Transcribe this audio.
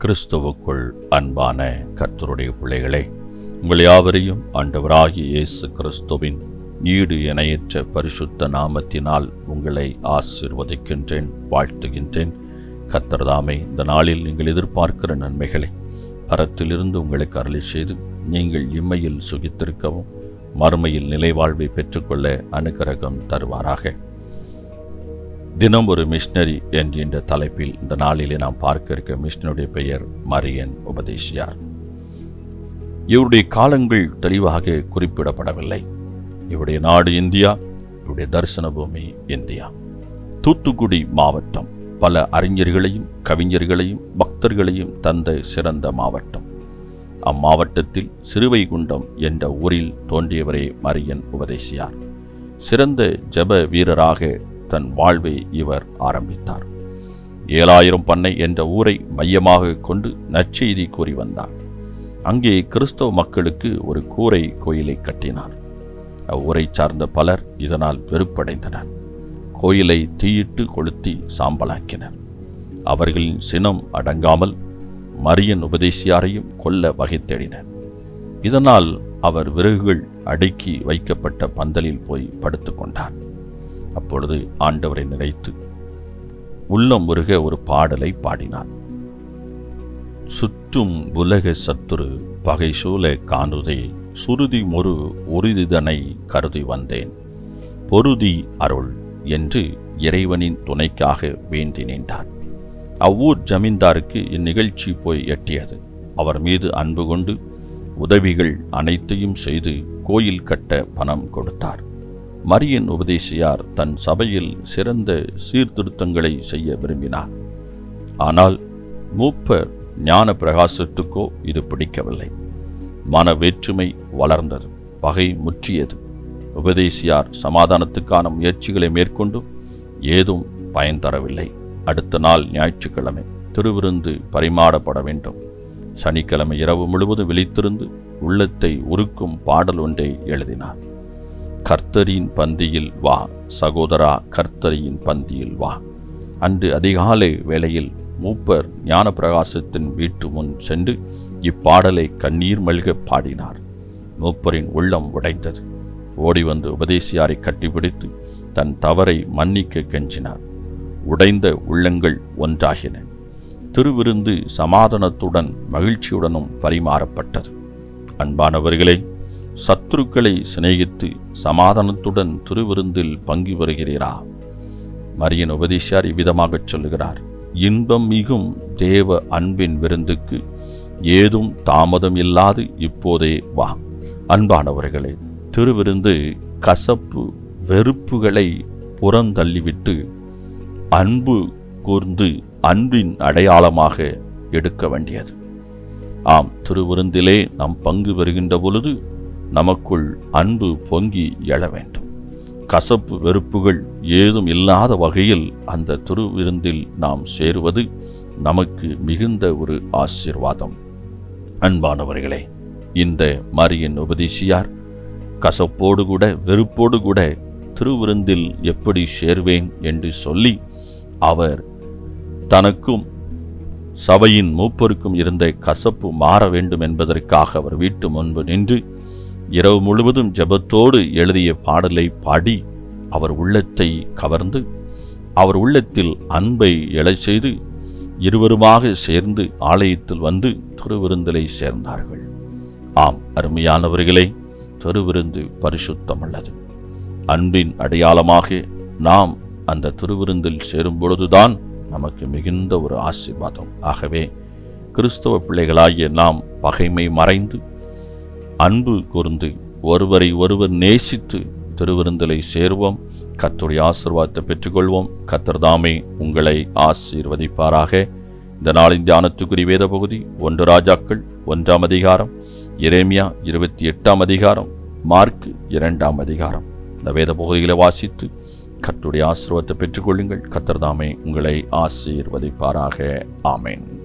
கிறிஸ்துவுக்குள் அன்பான கர்த்தருடைய பிள்ளைகளே உங்கள் யாவரையும் ஆண்டவராகி இயேசு கிறிஸ்துவின் ஈடு இணையற்ற பரிசுத்த நாமத்தினால் உங்களை ஆசிர்வதிக்கின்றேன் வாழ்த்துகின்றேன். கர்த்தர்தாமே இந்த நாளில் நீங்கள் எதிர்பார்க்கிற நன்மைகளை பரத்திலிருந்து உங்களுக்கு அருளி செய்து நீங்கள் இம்மையில் சுகித்திருக்கவும் மறுமையில் நிலைவாழ்வை பெற்றுக்கொள்ள அனுகிரகம் தருவாராக. தினம் ஒரு மிஷினரி என்கின்ற தலைப்பில் இந்த நாளிலே நாம் பார்க்க இருக்க மிஷினருடைய பெயர் மரியன் உபதேசியார். இவருடைய காலங்கள் தெளிவாக குறிப்பிடப்படவில்லை. இவருடைய நாடு இந்தியா இவருடைய தரிசன பூமி இந்தியா. தூத்துக்குடி மாவட்டம் பல அறிஞர்களையும் கவிஞர்களையும் பக்தர்களையும் தந்த சிறந்த மாவட்டம். அம்மாவட்டத்தில் சிறுவைகுண்டம் என்ற ஊரில் தோன்றியவரே மரியன் உபதேசியார். சிறந்த ஜெப வீரராக தன் வாழ்வை இவர் ஆரம்பித்தார். ஏழாயிரம் பண்ணை என்ற ஊரை மையமாக கொண்டு நற்செய்தி கூறி வந்தார். அங்கே கிறிஸ்தவ மக்களுக்கு ஒரு கூரை கோயிலை கட்டினார். அவ்வூரை சார்ந்த பலர் இதனால் வெறுப்படைந்தனர். கோயிலை தீயிட்டு கொளுத்தி சாம்பலாக்கினர். அவர்களின் சினம் அடங்காமல் மரியன் உபதேசியாரையும் கொல்ல வகை தேடினர். இதனால் அவர் விறகுகள் அடுக்கி வைக்கப்பட்ட பந்தலில் போய் படுத்துக்கொண்டார். அப்பொழுது ஆண்டவரை நினைத்து உள்ளம் உருக ஒரு பாடலை பாடினார் சுற்றும் உலக சத்துரு பகை சூழ காணுதே சுருதி மொரு உறுதிதனை கருதி வந்தேன். பொருதி அருள் என்று இறைவனின் துணைக்காக வேண்டி நின்றார் அவ்வூர் ஜமீன்தாருக்கு இந்நிகழ்ச்சி போய் எட்டியது. அவர் மீது அன்பு கொண்டு உதவிகள் அனைத்தையும் செய்து கோயில் கட்ட பணம் கொடுத்தார். மரியன் உபதேசியார் தன் சபையில் சிறந்த சீர்திருத்தங்களை செய்ய விரும்பினார். ஆனால் மூப்பர் ஞான பிரகாசத்துக்கோ இது பிடிக்கவில்லை. மன வேற்றுமை வளர்ந்தது பகை முற்றியது. உபதேசியார் சமாதானத்துக்கான முயற்சிகளை மேற்கொண்டு ஏதும் பயன் தரவில்லை. அடுத்த நாள் ஞாயிற்றுக்கிழமை திருவிருந்து பரிமாறப்பட வேண்டும். சனிக்கிழமை இரவு முழுவதும் விழித்திருந்து உள்ளத்தை உருக்கும் பாடல் ஒன்றை எழுதினார். கர்த்தரின் பந்தியில் வா. சகோதரா கர்த்தரியின் பந்தியில் வா. அன்று அதிகாலை வேளையில் மூப்பர் ஞானப்பிரகாசத்தின் வீட்டு முன் சென்று இப்பாடலை கண்ணீர் மல்க பாடினார். மூப்பரின் உள்ளம் உடைந்தது. ஓடி வந்து உபதேசியாரை கட்டிப்பிடித்து தன் தவறை மன்னிக்க கெஞ்சினார். உடைந்த உள்ளங்கள் ஒன்றாகின. திருவிருந்து சமாதானத்துடன் மகிழ்ச்சியுடனும் பரிமாறப்பட்டது. அன்பானவர்களே சத்துருக்களை சிநேகித்து சமாதானத்துடன் திருவிருந்தில் பங்கு வருகிறீரா? மரியன் உபதேசார் இவ்விதமாகச் சொல்லுகிறார். இன்பம் மிகும் தேவ அன்பின் விருந்துக்கு ஏதும் தாமதம் இல்லாது இப்போதே வா. அன்பானவர்களே திருவிருந்து கசப்பு வெறுப்புகளை புறந்தள்ளிவிட்டு அன்பு கூர்ந்து அன்பின் அடையாளமாக எடுக்க வேண்டியது. ஆம் திருவிருந்திலே நாம் பங்கு பெறுகின்ற பொழுது நமக்குள் அன்பு பொங்கி எழ வேண்டும். கசப்பு வெறுப்புகள் ஏதும் இல்லாத வகையில் அந்த திருவிருந்தில் நாம் சேருவது நமக்கு மிகுந்த ஒரு ஆசீர்வாதம். அன்பானவர்களே இந்த மரியன் உபதேசியார் கசப்போடு கூட வெறுப்போடு கூட திருவிருந்தில் எப்படி சேர்வேன் என்று சொல்லி அவர் தனக்கும் சபையின் மூப்பருக்கும் இருந்த கசப்பு மாற வேண்டும் என்பதற்காக அவர் வீட்டு முன்பு நின்று இரவு முழுவதும் ஜெபத்தோடு எழுதிய பாடலை பாடி அவர் உள்ளத்தை கவர்ந்து அவர் உள்ளத்தில் அன்பை எழச் செய்து இருவருமாக சேர்ந்து ஆலயத்தில் வந்து திருவிருந்தலை சேர்ந்தார்கள். ஆம் அருமையானவர்களே திருவிருந்து பரிசுத்தம் அன்பின் அடையாளமாக நாம் அந்த திருவிருந்தில் சேரும் பொழுதுதான் நமக்கு மிகுந்த ஒரு ஆசீர்வாதம். ஆகவே கிறிஸ்தவ பிள்ளைகளாகிய நாம் பகைமை மறைந்து அன்பு கூர்ந்து ஒருவரை ஒருவர் நேசித்து திருவிருந்தலை சேர்வோம். கத்துடைய ஆசிர்வாதத்தை பெற்றுக்கொள்வோம். கத்தர்தாமே உங்களை ஆசீர்வதிப்பாராக. இந்த நாளின் தியானத்துக்குரிய வேத பகுதி ஒன்று ராஜாக்கள் ஒன்றாம் அதிகாரம் இரேமியா இருபத்தி எட்டாம் அதிகாரம் மார்க் இரண்டாம் அதிகாரம். இந்த வேத பகுதிகளை வாசித்து கத்துடைய ஆசிர்வாதத்தை பெற்றுக்கொள்ளுங்கள். கத்தர்தாமே உங்களை ஆசீர்வதிப்பாராக. ஆமேன்.